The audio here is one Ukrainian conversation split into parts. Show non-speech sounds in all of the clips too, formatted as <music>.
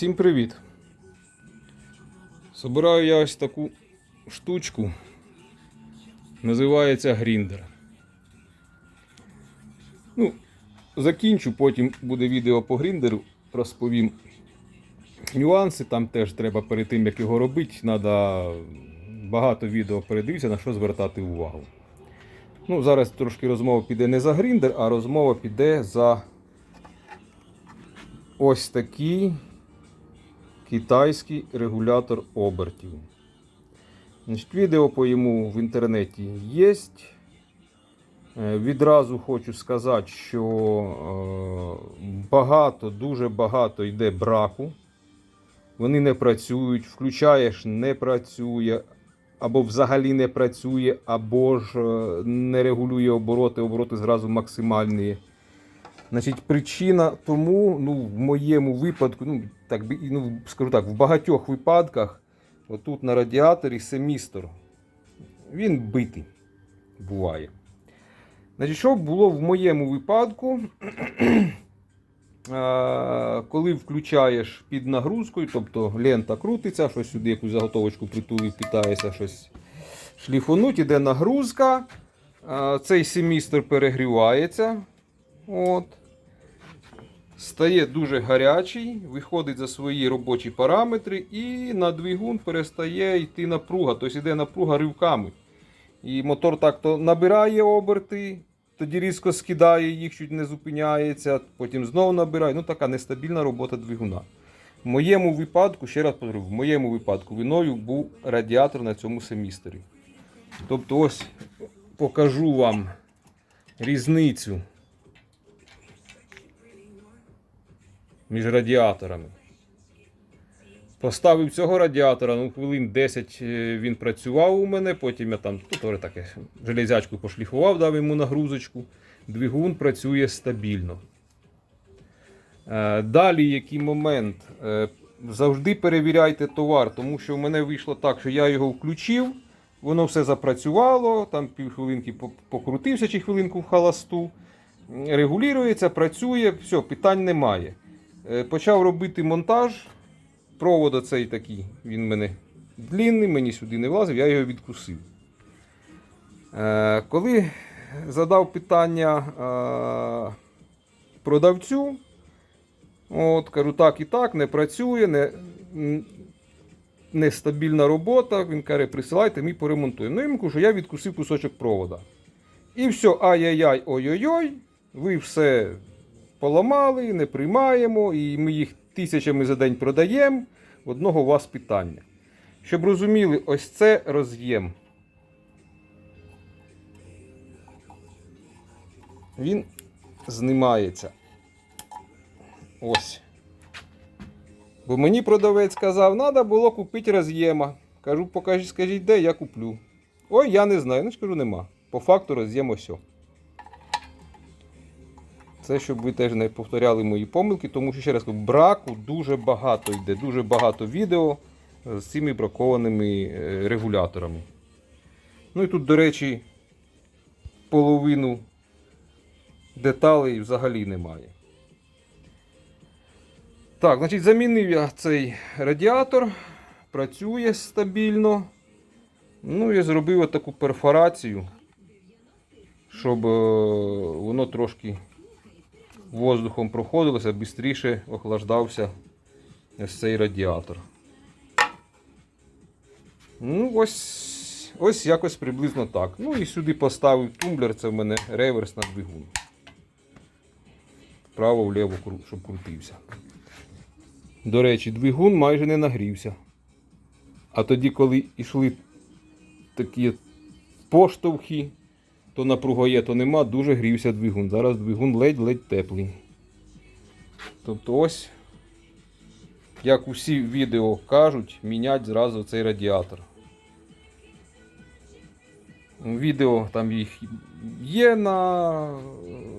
Всім привіт! Собираю я ось таку штучку. Називається гріндер. Ну, закінчу, потім буде відео по гріндеру, розповім нюанси. Там теж треба перед тим, як його робити, треба багато відео передивитися, на що звертати увагу. Ну, зараз трошки розмова піде не за гріндер, а розмова піде за ось такий китайський регулятор обертів. Значить, Відео по йому в інтернеті є. Е, Відразу хочу сказати, що е, багато, дуже багато йде браку. Вони не працюють, включаєш, не працює, або взагалі не працює, або ж е, не регулює обороти, обороти зразу максимальні. Значить, причина тому, ну, в моєму випадку, ну, так, ну, скажу так, в багатьох випадках, отут на радіаторі семістр, він битий буває. Значить, що було в моєму випадку, <clears throat> коли включаєш під нагрузкою, тобто лента крутиться, щось сюди якусь заготовочку притулив, питаєшся щось шліфонуть, іде нагрузка, цей семістр перегрівається. От. Стає дуже гарячий, виходить за свої робочі параметри і на двигун перестає йти напруга. Тобто йде напруга ривками. І мотор так то набирає оберти, тоді різко скидає їх, чуть не зупиняється, потім знову набирає. Ну така нестабільна робота двигуна. В моєму випадку, ще раз повторю, в моєму випадку виною був радіатор на цьому семістері. Тобто, ось покажу вам різницю між радіаторами. Поставив цього радіатора, ну хвилин 10 е, він працював у мене, потім я там ну, таке железячку пошліфував, дав йому нагрузочку. Двигун працює стабільно. Е, Далі, який момент, Е, завжди перевіряйте товар, тому що в мене вийшло так, що я його включив, воно все запрацювало, там півхвилинки покрутився чи хвилинку в холосту. Регулюється, працює, все, питань немає. Е, Почав робити монтаж. Провод оцей такий, він мене длинний, мені сюди не влазив, я його відкусив. Е, коли задав питання е, продавцю, от, кажу, так і так, не працює, не, нестабільна робота. Він каже, присилайте, ми поремонтуємо. Ну, я йому кажу, що я відкусив кусочок провода. І все, ай-яй-яй, ой-ой-ой, ви все поламали, не приймаємо, і ми їх тисячами за день продаємо. Одного у вас питання. Щоб розуміли, ось це роз'єм. Він знімається. Ось. Бо мені продавець сказав, треба було купити роз'єма. Кажу, покажіть, скажіть, де я куплю. Ой, я не знаю. Ну, ж кажу, нема. По факту роз'єм ось. Це щоб ви теж не повторяли мої помилки, тому що ще раз кажу, браку дуже багато йде, дуже багато відео з цими бракованими е, регуляторами. Ну і тут, до речі, половину деталей взагалі немає. Так, значить, замінив я цей радіатор, працює стабільно. Ну і зробив таку перфорацію, щоб е, воно трошки воздухом проходилося, швидше охлаждався цей радіатор. Ну, ось, ось якось приблизно так. Ну і сюди поставив тумблер, це в мене реверс на двигун. Вправо-вліво, щоб крутився. До речі, двигун майже не нагрівся. А тоді, коли йшли такі поштовхи, то напруга є, то нема, дуже грівся двигун. Зараз двигун ледь-ледь теплий. Тобто ось, як усі відео кажуть, мінять зразу цей радіатор. Відео там їх є на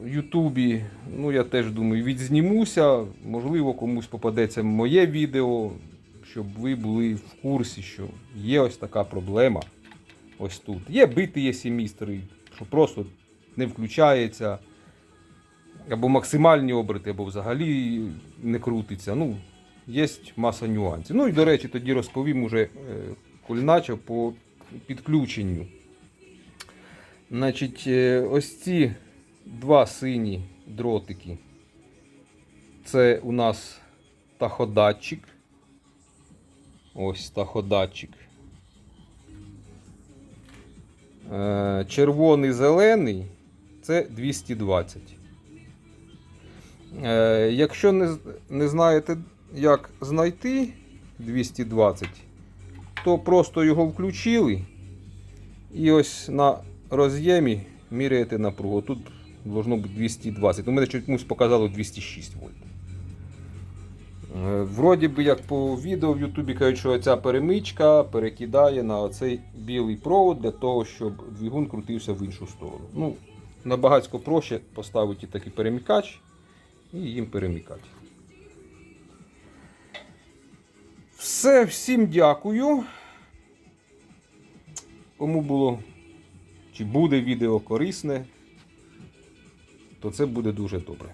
Ютубі. Ну, я теж думаю, відзнімуся. Можливо, комусь попадеться моє відео, щоб ви були в курсі, що є ось така проблема. Ось тут. Є бити, є семістри, що просто не включається. Або максимальні оберти, або взагалі не крутиться. Ну, є маса нюансів. Ну і до речі, тоді розповім уже е, кульначо по підключенню. Значить, е, ось ці два сині дротики. Це у нас таходатчик. Ось таходатчик. Червоний зелений це 220. Е, Якщо не, не знаєте, як знайти 220, то просто його включили і ось на роз'ємі міряєте напругу. Тут должно бути 220. У мене чомусь показало 206 вольт. Е, Вроді би, як по відео в Ютубі кажуть, що ця перемичка перекидає на оцей білий провод для того, щоб двигун крутився в іншу сторону. Ну, набагатько проще поставити такий перемикач і їм перемикати. Все, всім дякую. Кому було чи буде відео корисне, то це буде дуже добре.